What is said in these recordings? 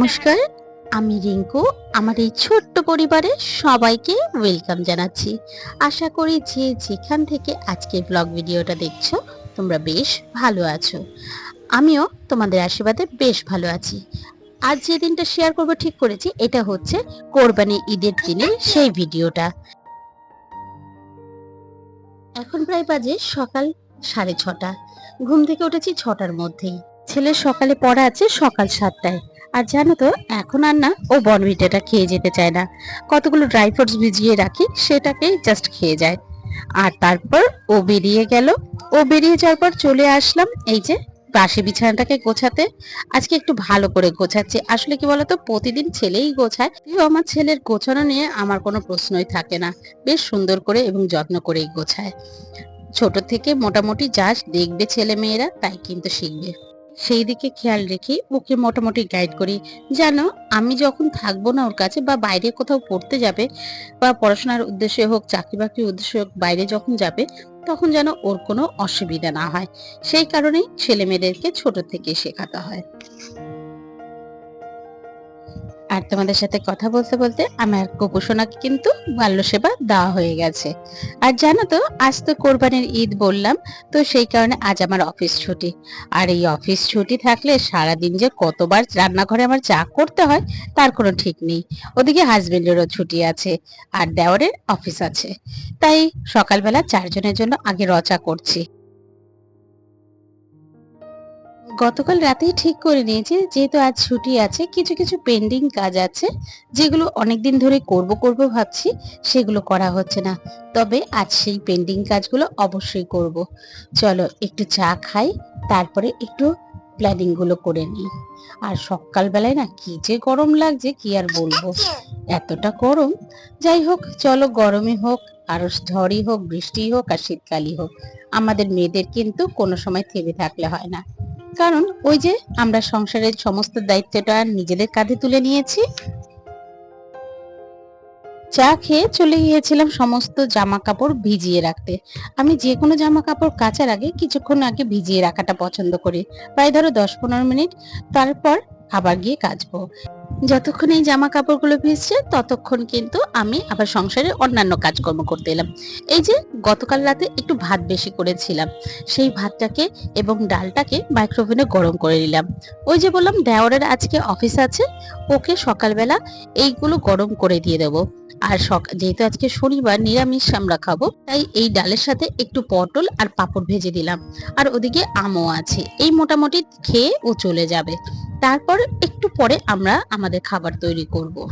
নমস্কার, আমি রিঙ্কু, আমার এই ছোট্ট পরিবারের সবাইকে ওয়েলকাম জানাচ্ছি। আশা করি যে যেখান থেকে আজকে ব্লগ ভিডিওটা দেখছ, তোমরা বেশ ভালো আছো। আমিও তোমাদের আশীর্বাদে বেশ ভালো আছি। আজ যে দিনটা শেয়ার করব ঠিক করেছি, এটা হচ্ছে কোরবানি ঈদের দিনের সেই ভিডিওটা। এখন প্রায় বাজে সকাল সাড়ে ছটা। ঘুম থেকে উঠেছি ছটার মধ্যেই। ছেলের সকালে পড়া আছে সকাল সাতটায়। আর জানো তো, এখন আর না, ও বনভিটাটা খেয়ে যেতে চায় না। কতগুলো ড্রাই ফ্রুটস ভিজিয়ে রাখি সেটাকে জাস্ট খেয়ে যায়। আর তারপর ও বেরিয়ে গেল। ও বেরিয়ে যাওয়ার পর চলে আসলাম এই যে বাসি বিছানাটাকে গোছাতে। আজকে একটু ভালো করে গোছাচ্ছি। আসলে কি বলতো, প্রতিদিন ছেলেই গোছায়। কিন্তু আমার ছেলের গোছানো নিয়ে আমার কোনো প্রশ্নই থাকে না। বেশ সুন্দর করে এবং যত্ন করেই গোছায়। ছোট থেকে মোটামুটি যা দেখবে ছেলে মেয়েরা, তাই কিন্তু শিখবে। সেই দিকে খেয়াল রেখে ওকে মোটামুটি গাইড করি, যেন আমি যখন থাকব না ওর কাছে বা বাইরে কোথাও পড়তে যাবে বা পড়াশোনার উদ্দেশ্যে হোক চাকরি বাকরির উদ্দেশ্যে হোক, বাইরে যখন যাবে, তখন যেন ওর কোনো অসুবিধা না হয়। সেই কারণেই ছেলে মেয়েদেরকে ছোট থেকে শেখাতে হয়। আর তোমাদের সাথে কথা বলতে বলতে আমার কুপুসোনাকে কিন্তু বাল্য সেবা দেওয়া হয়ে গেছে। আর জানো তো, আজ তো কোরবানির ঈদ বললাম, তো সেই কারণে আজ আমার অফিস ছুটি। আর এই অফিস ছুটি থাকলে সারাদিন যে কতবার রান্নাঘরে আমার চা করতে হয়, তার কোনো ঠিক নেই। ওদিকে হাজবেন্ডেরও ছুটি আছে, আর দেওয়ারের অফিস আছে। তাই সকালবেলা চারজনের জন্য আগে রচা করছি। গতকাল রাতেই ঠিক করে নিয়েছি, যেহেতু আজ ছুটি আছে, কিছু কিছু পেন্ডিং কাজ আছে, যেগুলো অনেকদিন ধরে করব করব ভাবছি, সেগুলো করা হচ্ছে না। তবে আজ সেই পেন্ডিং কাজগুলো অবশ্যই করব। চলো একটু চা খাই, তারপরে একটু প্ল্যানিংগুলো করে নিই। আর সকালবেলায় না কি যে গরম লাগছে, কি আর বলব? এতটা গরম। যাই হোক, চলো গরমই হোক, আর ঝড়ই হোক বৃষ্টি হোক, আর শীতকালই হোক। আমাদের মেয়েদের কিন্তু কোনো সময় থেমে থাকলে হয় না। কারণ ওই যে আমরা সংসারের সমস্ত দায়িত্বটা নিজেদের কাঁধে তুলে নিয়েছি। চা খেয়ে চলে গিয়েছিলাম সমস্ত জামা কাপড় ভিজিয়ে রাখতে। আমি যে কোনো জামা কাপড় কাচার আগে কিছুক্ষণ আগে ভিজিয়ে রাখাটা পছন্দ করি। প্রায় ধরো দশ পনেরো মিনিট, তারপর আবার গিয়ে কাচবো। যতক্ষণ এই জামা কাপড়গুলো ভিজছে, ততক্ষণ কিন্তু আমি আবার সংসারে অন্যান্য কাজকর্ম করতে এলাম। এই যে গতকাল রাতে একটু ভাত বেশি করেছিলাম, সেই ভাতটাকে এবং ডালটাকে মাইক্রোওভেনে গরম করে নিলাম। ওই যে বললাম দেওয়ারের আজকে অফিস আছে, ওকে সকালবেলা এইগুলো গরম করে দিয়ে দেবো। আর যেহেতু আজকে শনিবার, নিরামিষ আমরা খাব, তাই এই ডালের সাথে একটু পটল আর পাঁপড় ভেজে দিলাম। আর ওদিকে আমও আছে, এই মোটামুটি খেয়ে ও চলে যাবে। তারপর একটু পরে আমরা আমাদের খাবার তৈরি করব।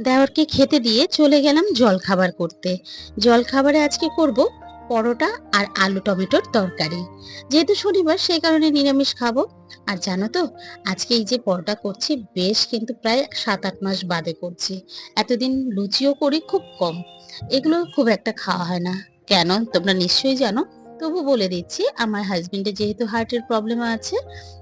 দেওয়ারকে খেতে দিয়ে চলে গেলাম জল খাবার করতে। জল খাবারে আজকে করব পরোটা আর আলু টমেটোর তরকারি। যেহেতু শনিবার সেই কারণে নিরামিষ খাব। আর জানো তো, আজকে এই যে পরোটা করছি, বেশ কিন্তু প্রায় সাত আট মাস বাদে করছি। এতদিন লুচিও করি খুব কম। এগুলো খুব একটা খাওয়া হয় না। কেন? তোমরা নিশ্চয়ই জানো তবু বলে দিচ্ছি, আমার হাজবেন্ডের যেহেতু হার্টের প্রবলেম আছে,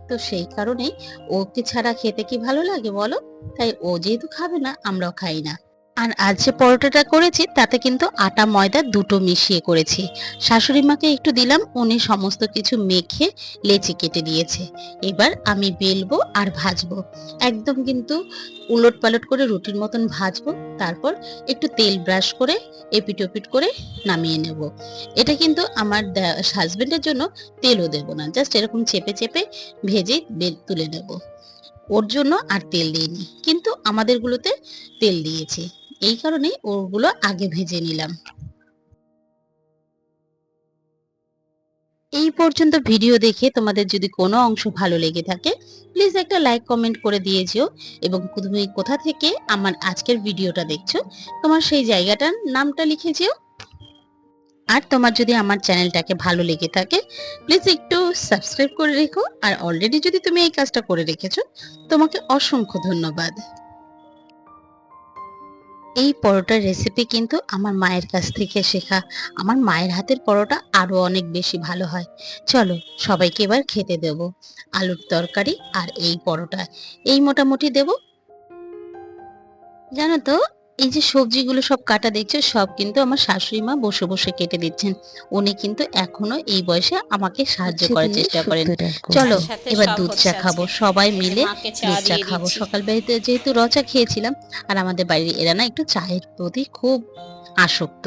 তো সেই কারণেই ওকে ছাড়া খেতে কি ভালো লাগে বলো? তাই ও যেহেতু খাবে না, আমরাও খাই না। আর আজ যে পরোটাটা করেছি, তাতে কিন্তু আটা, ময়দা দুটো মিশিয়ে করেছি। শাশুড়ি মাকে একটু দিলাম, উনি সমস্ত কিছু মেখে লেচি কেটে দিয়েছে। এবার আমি বেলবো আর ভাজবো। একদম কিন্তু উলট পালট করে রুটির মতন ভাজবো, তারপর একটু তেল ব্রাশ করে এপিট ওপিট করে নামিয়ে নেব। এটা কিন্তু আমার হাজবেন্ডের জন্য তেলও দেবো না জাস্ট এরকম চেপে চেপে ভেজে বেল, তুলে নেব। ওর জন্য আর তেল দিইনি, কিন্তু আমাদেরগুলোতে তেল দিয়েছি। এই কারণে ওগুলো আগে ভেজে নিলাম। এই পর্যন্ত ভিডিও দেখে তোমাদের যদি কোনো অংশ ভালো লেগে থাকে প্লিজ একটা লাইক কমেন্ট করে দিয়ে যেও এবং তুমি কোথা থেকে আমার আজকের ভিডিওটা দেখছ, তোমার সেই জায়গাটার নামটা লিখে যেও। আর তোমার যদি আমার চ্যানেলটাকে ভালো লেগে থাকে প্লিজ একটু সাবস্ক্রাইব করে রেখো। আর অলরেডি যদি তুমি এই কাজটা করে রেখেছো, তোমাকে অসংখ্য ধন্যবাদ। এই পরোটার রেসিপি কিন্তু আমার মায়ের কাছ থেকে শেখা। আমার মায়ের হাতের পরোটা আরও অনেক বেশি ভালো হয়। চলো, সবাইকে এবার খেতে দেব। আলুর তরকারি আর এই পরোটা এই মোটামুটি দেব। জানো তো এই যে সবজিগুলো সব কাটা দেখছ সব কিন্তু আমার শাশুড়ি মা বসে বসে কেটে দিচ্ছেন। উনি কিন্তু এখনও এই বয়সে আমাকে সাহায্য করার চেষ্টা করেন। চলো এবার দুধ চা খাব। সবাই মিলে চা দুধ চা খাব। দিচ্ছি। সকাল বেলাতে যেহেতু রচা খেয়েছিলাম আর আমাদের বাড়ির এরা না একটু চায়ের প্রতি খুব আসক্ত।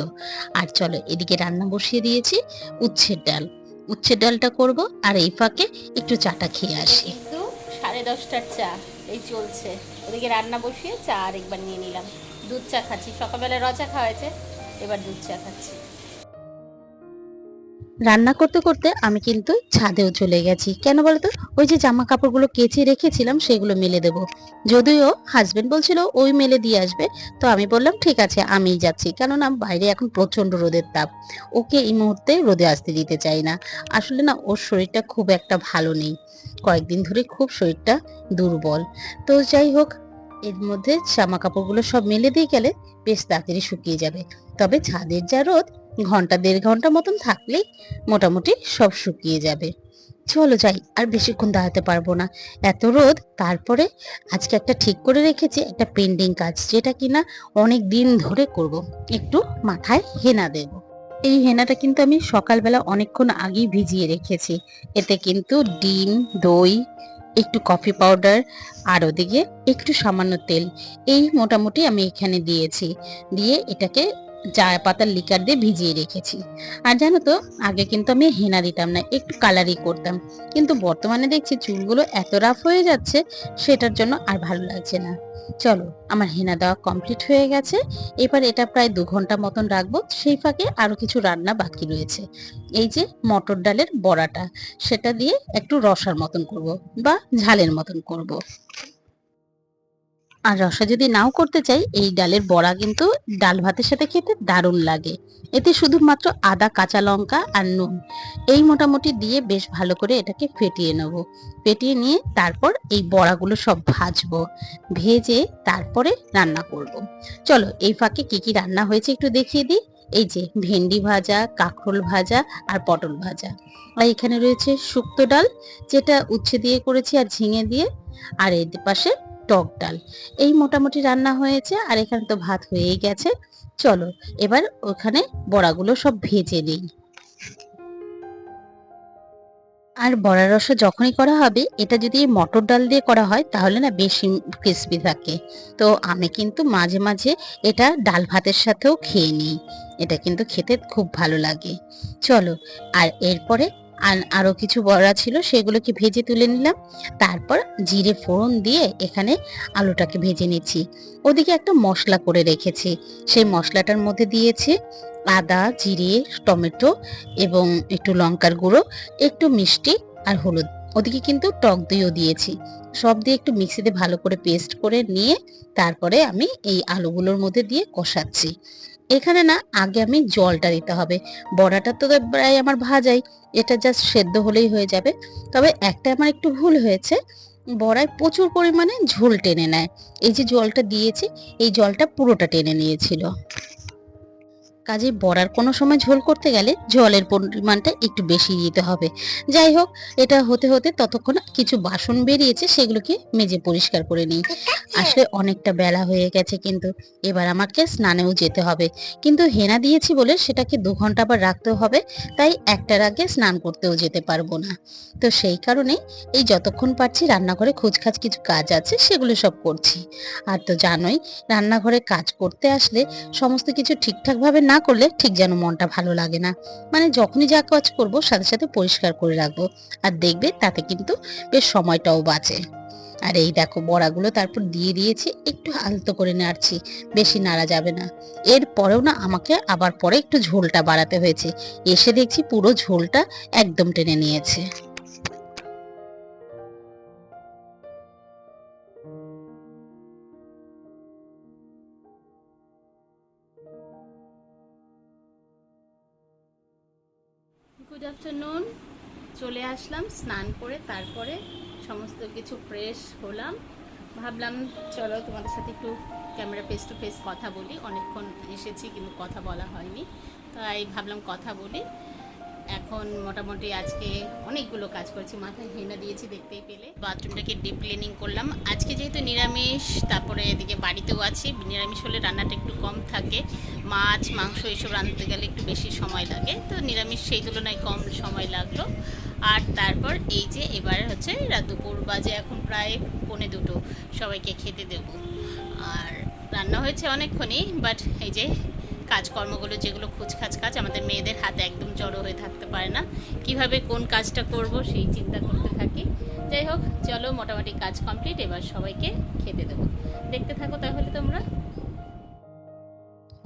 আর চলো এদিকে রান্না বসিয়ে দিয়েছি উচ্ছের ডাল। উচ্ছের ডালটা করব আর এই ফাঁকে একটু চাটা খেয়ে আসি। কিন্তু সাড়ে দশটার চা এই চলছে। ওদিকে রান্না বসিয়ে চা আর একবার নিয়ে নিলাম। দুধ চা খাচ্ছি। সকালবেলা রচা খাওয়া হয়েছে, এবার দুধ চা খাচ্ছি। রান্না করতে করতে আমি কিন্তু ছাদেও চলে গেছি। কেন বলতো? ওই যে জামা কাপড়গুলো কেচে রেখেছিলাম, সেগুলো মেলে দেব। যদিও হাজবেন্ড বলছিল, ওই মেলে দিয়ে আসবে। তো আমি বললাম, ঠিক আছে, আমিই যাচ্ছি। কেননা বাইরে এখন প্রচণ্ড রোদের তাপ। ওকে এই মুহূর্তে রোদে আসতে দিতে চাই না। আসলে না, ওর শরীরটা খুব একটা ভালো নেই। কয়েকদিন ধরে খুব শরীরটা দুর্বল। তো যাই হোক এর মধ্যে জামা কাপড়গুলো সব মেলে দিয়ে গেলে বেশ তাড়াতাড়ি শুকিয়ে যাবে। তবে ছাদের যা রোদ, ঘণ্টা দেড় ঘণ্টা মতন থাকলেই মোটামুটি সব শুকিয়ে যাবে। চলো যাই, আর বেশিক্ষণ দাঁড়াতে পারব না। এত রোদ, তারপরে আজকে একটা ঠিক করে রেখেছি একটা পেন্ডিং কাজ, যেটা কিনা অনেক দিন ধরে করব। একটু মাথায় হেনা দেব। এই হেনাটা কিন্তু আমি সকালবেলা অনেকক্ষণ আগেই ভিজিয়ে রেখেছি। এতে কিন্তু ডিম, দই একটু কফি পাউডার আর ওদিকে একটু সামান্য তেল। এই মোটামুটি আমি এখানে দিয়েছি। দিয়ে এটাকে চা পাতার লিকার দিয়ে ভিজিয়ে রেখেছি। আর জানো তো, আগে কিন্তু আমি হেনা দিতাম না, একটু কালারই করতাম। কিন্তু বর্তমানে দেখছি চুলগুলো এত রাফ হয়ে যাচ্ছে, সেটার জন্য আর ভালো লাগছে না। চলো, আমার হেনা দেওয়া কমপ্লিট হয়ে গেছে। এবার এটা প্রায় দু ঘণ্টা মতন রাখব। সেই ফাঁকে আরও কিছু রান্না বাকি রয়েছে। এই যে মটর ডালের বড়াটা, সেটা দিয়ে একটু রসার মতন করব বা ঝালের মতন করব। আর রসা যদি নাও করতে চাই, এই ডালের বড়া কিন্তু ডাল ভাতের সাথে খেতে দারুণ লাগে। এতে শুধুমাত্র আদা, কাঁচা লঙ্কা আর নুন, এই মোটামুটি দিয়ে বেশ ভালো করে এটাকে ফেটিয়ে নেব। ফেটিয়ে নিয়ে তারপর এই বড়াগুলো সব ভাজবো, ভেজে তারপরে রান্না করব। চলো, এই ফাঁকে কি কি রান্না হয়েছে একটু দেখিয়ে দিই। এই যে, ভেন্ডি ভাজা, কাঁকরোল ভাজা আর পটল ভাজা। আর এখানে রয়েছে শুক্তো ডাল, যেটা উচ্ছে দিয়ে করেছি আর ঝিঙে দিয়ে। আর এর পাশে টক ডাল। এই মোটামুটি রান্না হয়েছে আর এখানে তো ভাত হয়েই গেছে। চলো, এবার ওখানে বড়াগুলো সব ভেজে নিই। আর বড়া রসা যখনই করা হবে, এটা যদি মটর ডাল দিয়ে করা হয়, তাহলে না বেশি ক্রিস্পি থাকে। তো আমি কিন্তু মাঝে মাঝে এটা ডাল ভাতের সাথেও খেয়ে নিই। এটা কিন্তু খেতে খুব ভালো লাগে। চলো, আর এরপরে আর আরও কিছু বড়া ছিল, সেগুলোকে ভেজে তুলে নিলাম। তারপর জিরে ফোড়ন দিয়ে এখানে আলুটাকে ভেজে নিচ্ছি। ওদিকে একটা মশলা করে রেখেছি। সেই মশলাটার মধ্যে দিয়েছি আদা, জিরে, টমেটো এবং একটু লঙ্কার গুঁড়ো, একটু মিষ্টি আর হলুদ। ওদিকে কিন্তু টক দইও দিয়েছি। সব দিয়ে একটু মিক্সিতে ভালো করে পেস্ট করে নিয়ে তারপরে আমি এই আলুগুলোর মধ্যে দিয়ে কষাচ্ছি। এখানে না আগে আমি জলটা দিতে হবে। বড়াটা তো প্রায় আমার ভাজাই, এটা জাস্ট সেদ্ধ হলেই হয়ে যাবে। তবে একটা আমার একটু ভুল হয়েছে, বড়ায় প্রচুর পরিমাণে ঝোল টেনে নেয়। এই যে জলটা দিয়েছি, এই জলটা পুরোটা টেনে নিয়েছিল। কাজে বড়ার কোনো সময় ঝোল করতে গেলে জলের পরিমাণটা একটু বেশি দিতে হবে। যাই হোক, এটা হতে হতে ততক্ষণ কিছু বাসন বেরিয়েছে, সেগুলোকে মেজে পরিষ্কার করে নিই। আসলে অনেকটা বেলা হয়ে গেছে কিন্তু, এবার আমাকে স্নানেও যেতে হবে। কিন্তু হেনা দিয়েছি বলে সেটাকে দু ঘণ্টা আবার রাখতেও হবে, তাই একটার আগে স্নান করতেও যেতে পারব না। তো সেই কারণে এই যতক্ষণ পারছি রান্নাঘরে খোঁজখাজ কিছু কাজ আছে, সেগুলো সব করছি। আর তো জানোই, রান্নাঘরে কাজ করতে আসলে সমস্ত কিছু ঠিকঠাক ভাবে না করলে ঠিক যেন মনটা ভালো লাগে না। মানে যখনই যা কাজ করব সাথে সাথে পরিষ্কার করে রাখব। আর দেখবে তাতে কিন্তু বেশ সময়টাও বাঁচে। আর এই দেখো বড়াগুলো তারপর দিয়ে দিয়েছি, একটু আলতো করে নাড়ছি, বেশি নাড়া যাবে না। এর পরেও না আমাকে আবার পরে একটু ঝোলটা বাড়াতে হয়েছে। এসে দেখছি পুরো ঝোলটা একদম টেনে নিয়েছে। আসলাম, স্নান করে তারপরে সমস্ত কিছু ফ্রেশ হলাম। ভাবলাম, চলো তোমাদের সাথে একটু ক্যামেরা ফেস টু ফেস কথা বলি। অনেকক্ষণ এসেছি, কিন্তু কথা বলা হয়নি। তাই ভাবলাম কথা বলি। এখন মোটামুটি আজকে অনেকগুলো কাজ করেছি, মাথায় হেনা দিয়েছি দেখতেই পেলে। বাথরুমটাকে ডিপ ক্লিনিং করলাম। আজকে যেহেতু নিরামিষ, তারপরে এদিকে বাড়িতেও আছি। নিরামিষ হলে রান্নাটা একটু কম থাকে। মাছ, মাংস এসব রাঁধতে গেলে একটু বেশি সময় লাগে। তো নিরামিষ সেই তুলনায় কম সময় লাগল। আর তারপর এই যে এবার হচ্ছে দুপুর বাজে এখন প্রায় পৌনে দুটো। সবাইকে খেতে দেব। আর রান্না হয়েছে অনেকক্ষণই বাট এই যে কাজকর্মগুলো যেগুলো খুচখাচ কাজ, আমাদের মেয়েদের হাতে একদম জড়ো হয়ে থাকতে পারে না। কীভাবে কোন কাজটা করব সেই চিন্তা করতে থাকি। যাই হোক, চলো মোটামুটি কাজ কমপ্লিট এবার সবাইকে খেতে দেবো। দেখতে থাকো তাহলে তোমরা।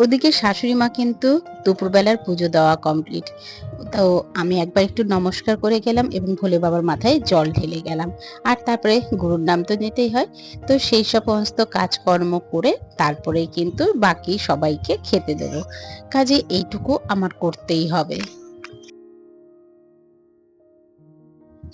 ওদিকে শাশুড়ি মা কিন্তু দুপুরবেলার পুজো দেওয়া কমপ্লিট তো আমি একবার একটু নমস্কার করে গেলাম এবং ভোলে বাবার মাথায় জল ঢেলে গেলাম। আর তারপরে গুরুর নাম তো নিতেই হয়। তো সেই সমস্ত কাজকর্ম করে তারপরে কিন্তু বাকি সবাইকে খেতে দেবো। কাজে এইটুকু আমার করতেই হবে।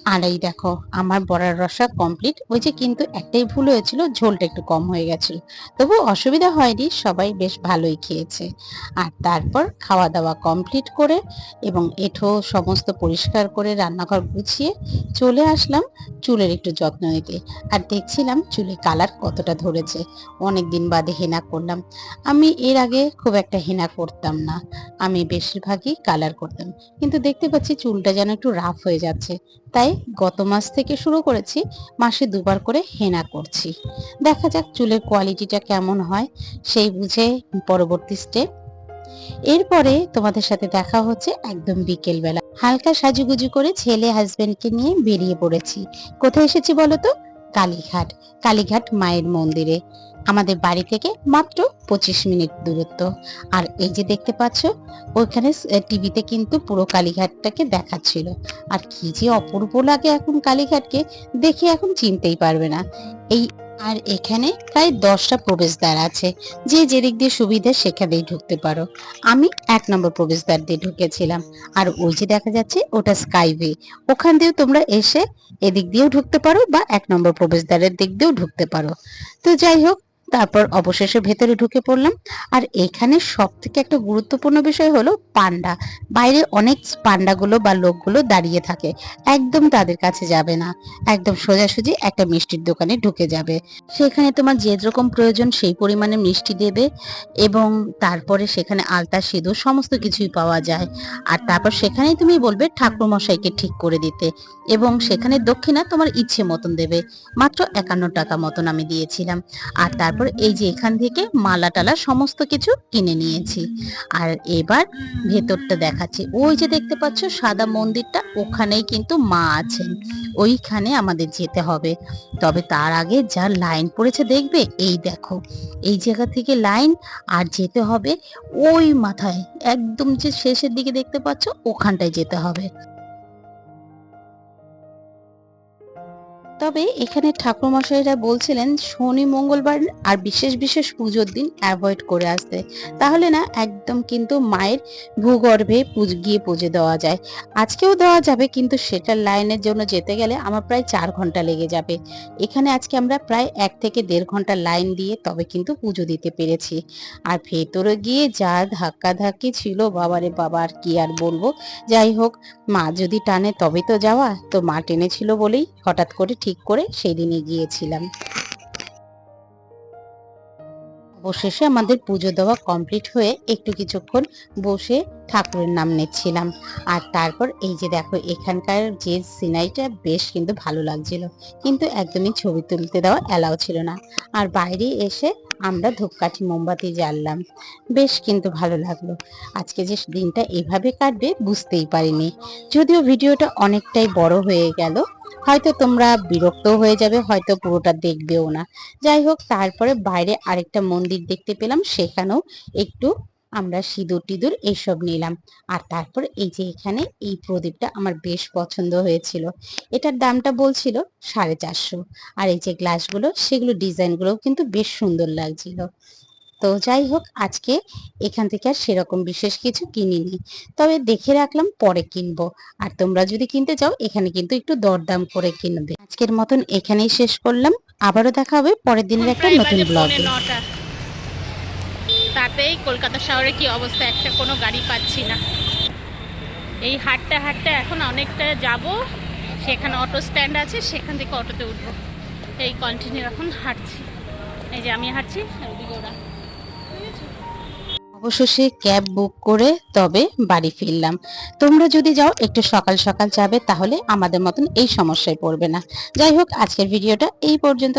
আর এই দেখো, আমার বড়ার রসা কমপ্লিট ওই যে কিন্তু একটাই ভুল হয়েছিল, ঝোলটা একটু কম হয়ে গেছিল। তবু অসুবিধা হয়নি, সবাই বেশ ভালোই খেয়েছে। আর তারপর খাওয়া দাওয়া কমপ্লিট করে এবং এঠো সমস্ত পরিষ্কার করে রান্নাঘর গুছিয়ে চলে আসলাম চুলের একটু যত্ন নিতে। আর দেখছিলাম চুলে কালার কতটা ধরেছে। অনেক দিন বাদে হেনা করলাম। আমি এর আগে খুব একটা হেনা করতাম না। আমি বেশিরভাগই কালার করতাম। কিন্তু দেখতে পাচ্ছি চুলটা যেন একটু রাফ হয়ে যাচ্ছে। তাই গত মাস থেকে শুরু করেছি, মাসে দুবার করে হেনা করছি। দেখা যাক চুলের কোয়ালিটিটা কেমন হয়, সেই বুঝে পরবর্তী স্টেপ। এরপরে তোমাদের সাথে দেখা হচ্ছে একদম বিকেলবেলা। হালকা সাজুগুজু করে ছেলে হাজবেন্ডকে নিয়ে বেরিয়ে পড়েছি। কোথায় এসেছি বলো তো? কালীঘাট। কালীঘাট মায়ের মন্দিরে। আমাদের বাড়ি থেকে মাত্র পঁচিশ মিনিট দূরত্ব। আর এই যে দেখতে পাচ্ছ, ওইখানে টিভিতে কিন্তু পুরো কালীঘাটটাকে দেখাচ্ছিল। আর কি যে অপূর্ব লাগে এখন কালীঘাটকে, দেখে এখন চিনতেই পারবে না। এই আর এখানে প্রায় দশটা প্রবেশদ্বার আছে। যে যেদিক দিয়ে সুবিধা সেখানেই ঢুকতে পারো। আমি এক নম্বর প্রবেশদ্বার দিয়ে ঢুকেছিলাম। আর ওই যে দেখা যাচ্ছে, ওটা স্কাইওয়ে। ওখান দিয়েও তোমরা এসে এদিক দিয়েও ঢুকতে পারো বা এক নম্বর প্রবেশদ্বারের দিক দিয়েও ঢুকতে পারো। তো যাই হোক তারপর অবশেষে ভেতরে ঢুকে পড়লাম। আর এখানে সব থেকে একটা গুরুত্বপূর্ণ বিষয় হলো পান্ডা। বাইরে অনেক পান্ডাগুলো বা লোকগুলো দাঁড়িয়ে থাকে। একদম তাদের কাছে যাবে না। একদম সোজাসুজি একটা মিষ্টির দোকানে ঢুকে যাবে। সেখানে তোমার যে রকম প্রয়োজন সেই পরিমাণে মিষ্টি দেবে এবং তারপরে সেখানে আলতা, সিঁদুর সমস্ত কিছুই পাওয়া যায়। আর তারপর সেখানেই তুমি বলবে ঠাকুর মশাইকে ঠিক করে দিতে এবং সেখানে দক্ষিণা তোমার ইচ্ছে মতন দেবে। মাত্র একান্ন টাকা মতন আমি দিয়েছিলাম। আর তারপর এই যে এখান থেকে মালা টালা সমস্ত কিছু কিনে নিয়েছি। আর এবার ভেতরটা দেখাচ্ছি। ওই যে দেখতে পাচ্ছ সাদা মন্দিরটা, ওখানেই কিন্তু মা আছেন। ওইখানে আমাদের যেতে হবে। তবে তার আগে যা লাইন পড়েছে দেখবে? এই দেখো, এই জায়গা থেকে লাইন আর যেতে হবে ওই মাথায়। একদম যে শেষের দিকে দেখতে পাচ্ছ, ওখানটায় যেতে হবে। তবে এখানে ঠাকুরমশাইরা বলছিলেন, শনি মঙ্গলবার আর বিশেষ বিশেষ পুজোর দিন অ্যাভয়েড করে আসতে। তাহলে না, একদম কিন্তু মায়ের ভূগর্ভে গিয়ে পুজো দেওয়া যায়। আজকেও দেওয়া যাবে, কিন্তু সেটার লাইনের জন্য যেতে গেলে আমার প্রায় চার ঘণ্টা লেগে যাবে। এখানে আজকে আমরা প্রায় এক থেকে দেড় ঘণ্টা লাইন দিয়ে তবে কিন্তু পুজো দিতে পেরেছি। আর ভেতরে গিয়ে যা ধাক্কা ধাক্কি ছিল, বাবারে বাবা, আর কি আর বলব? যাই হোক, মা যদি টানে তবে তো যাওয়া, তো মা টেনেছিল বলেই হঠাৎ করে ঠিক করে সেই দিনে গিয়েছিলাম। অবশেষে আমাদের পুজো দেওয়া কমপ্লিট হয়ে একটু কিছুক্ষণ বসে ঠাকুরের নাম নিচ্ছিলাম। আর তারপর এই যে দেখো, এখানকার যে সিনারিটা বেশ কিন্তু ভালো লাগছিল। কিন্তু একদমই ছবি তুলতে দেওয়া অ্যালাউ ছিল না। আর বাইরে এসে আমরা ধূপকাঠি মোমবাতি জ্বাললাম। বেশ কিন্তু ভালো লাগল। আজকে যে দিনটা এভাবে কাটবে বুঝতেই পারিনি। যদিও ভিডিওটা অনেকটাই বড় হয়ে গেল, হয়তো তোমরা বিরক্ত হয়ে যাবে, হয়তো পুরোটা দেখবেও না। যাই হোক, তারপরে বাইরে আরেকটা মন্দির দেখতে পেলাম, সেখানেও একটু আমরা সিঁদুর টিঁদুর এইসব নিলাম। আর তারপর এই যে এখানে এই প্রদীপটা আমার বেশ পছন্দ হয়েছিল। এটার দামটা বলছিল সাড়ে চারশো। আর এই যে গ্লাসগুলো সেগুলো ডিজাইনগুলোও কিন্তু বেশ সুন্দর লাগছিল। তো যাই হোক আজকে এখান থেকে আর সেরকম বিশেষ কিছু কিনিনি। তবে দেখে রাখলাম পরে কিনবো। আর তোমরা যদি কিনতে চাও এখানে কিন্তু একটু দরদাম করে কিনবে। আজকের মতন এখানেই শেষ করলাম। আবারও দেখা হবে পরের দিনের একটা নতুন ব্লগে তাতেই কলকাতা শহরে কি অবস্থা, একটা কোনো গাড়ি পাচ্ছি না। এই হাটটা হাটটা এখন অনেকটা যাব, সেখানে অটো স্ট্যান্ড আছে, সেখান থেকে অটোতে উঠবো। এই কন্টিনিউ এখন হাঁটছি। এই যে আমি হাঁটছি ওরা। অবশেষে ক্যাব বুক করে তবে বাড়ি ফিরলাম। তোমরা যদি যাও, একটু সকাল সকাল যাবে, তাহলে আমাদের মতন এই সমস্যায় পড়বে না। যাই হোক, আজকের ভিডিওটা এই পর্যন্ত।